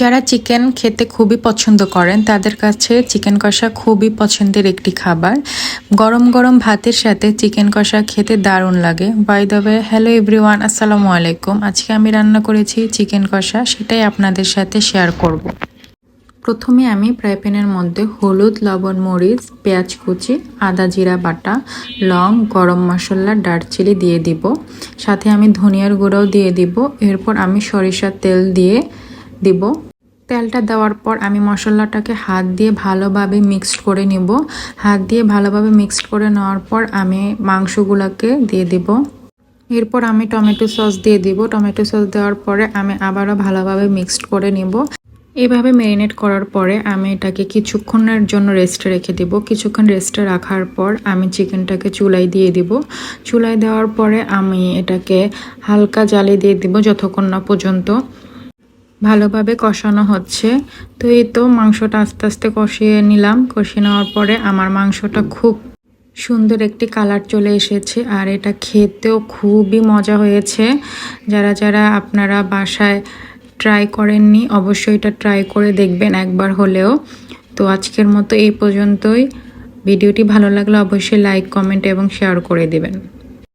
যারা চিকেন খেতে খুবই পছন্দ করেন, তাদের কাছে চিকেন কষা খুবই পছন্দের একটি খাবার। গরম গরম ভাতের সাথে চিকেন কষা খেতে দারুণ লাগে। By the way hello everyone আসসালামু আলাইকুম। আজকে আমি রান্না করেছি চিকেন কষা, সেটাই আপনাদের সাথে শেয়ার করব। প্রথমে আমি ফ্রাই প্যানের মধ্যে হলুদ, লবণ, মরিচ, পেঁয়াজ কুচি, আদা জিরা বাটা, লং, গরম মশলা, দারচিনি দিয়ে দিব। সাথে আমি ধনিয়ার গুঁড়োও দিয়ে দিব। এরপর আমি সরিষার তেল দিয়ে দিব। তেলটা দেওয়ার পর আমি মশলাটাকে হাত দিয়ে ভালোভাবে মিক্সড করে নিব। হাত দিয়ে ভালোভাবে মিক্সড করে নেওয়ার পর আমি মাংসগুলোকে দিয়ে দিব। এরপর আমি টমেটো সস দিয়ে দিব। টমেটো সস দেওয়ার পরে আমি আবারও ভালোভাবে মিক্সড করে নিব। এভাবে ম্যারিনেট করার পরে আমি এটাকে কিছুক্ষণের জন্য রেস্টে রেখে দিব। কিছুক্ষণ রেস্টে রাখার পর আমি চিকেনটাকে চুলাই দিয়ে দিব। চুলাই দেওয়ার পরে আমি এটাকে হালকা জালে দিয়ে দিব যতক্ষণ না পর্যন্ত ভালোভাবে কষানো হচ্ছে। তো এই তো মাংসটা আস্তে আস্তে কষিয়ে নিলাম। কষিয়ে নেওয়ার পরে আমার মাংসটা খুব সুন্দর একটি কালার চলে এসেছে আর এটা খেতেও খুবই মজা হয়েছে। যারা যারা আপনারা বাসায় ট্রাই করেননি অবশ্যই এটা ট্রাই করে দেখবেন একবার হলেও। তো আজকের মতো এই পর্যন্তই। ভিডিওটি ভালো লাগলে অবশ্যই লাইক, কমেন্ট এবং শেয়ার করে দেবেন।